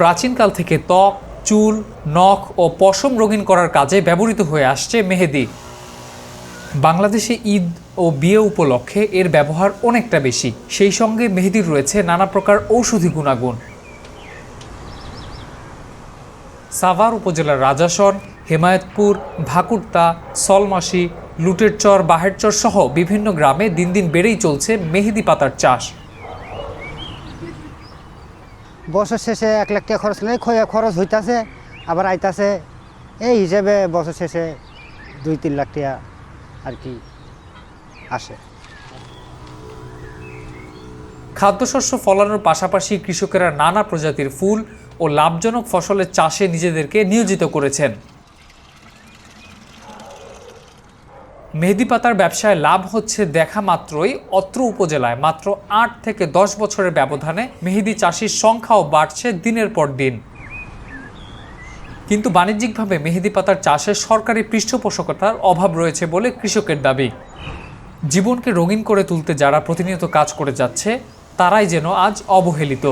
প্রাচীনকাল থেকে ত্বক, চুল, নখ ও পশম রঙিন করার কাজে ব্যবহৃত হয়ে আসছে মেহেদি। বাংলাদেশে ঈদ ও বিয়ে উপলক্ষে এর ব্যবহার অনেকটা বেশি। সেই সঙ্গে মেহেদির রয়েছে নানা প্রকার ঔষধি গুণাগুণ। সাভার উপজেলার রাজাসন, হেমায়তপুর, ভাকুরতা, সলমাসি, লুটেরচর, বাহেরচর সহ বিভিন্ন গ্রামে দিন দিন বেড়েই চলছে মেহেদি পাতার চাষ। বছর শেষে এক লাখ টাকা খরচ নেই খরচ হইতাছে, আবার আইতাছে। এই হিসেবে বছর শেষে দুই, তিন লাখ টাকা আর কি আসে। খাদ্যশস্য ফলানোর পাশাপাশি কৃষকেরা নানা প্রজাতির ফুল ও লাভজনক ফসলের চাষে নিজেদেরকে নিয়োজিত করেছেন। মেহেদি পাতার ব্যবসায় লাভ হচ্ছে দেখা মাত্রই অত্র উপজেলায়। মাত্র আট থেকে দশ বছরের ব্যবধানে মেহেদি চাষির সংখ্যাও বাড়ছে দিনের পর দিন। কিন্তু বাণিজ্যিকভাবে মেহেদি পাতার চাষে সরকারি পৃষ্ঠপোষকতার অভাব রয়েছে বলে কৃষকের দাবি। জীবনকে রঙিন করে তুলতে যারা প্রতিনিয়ত কাজ করে যাচ্ছে, তারাই যেন আজ অবহেলিত।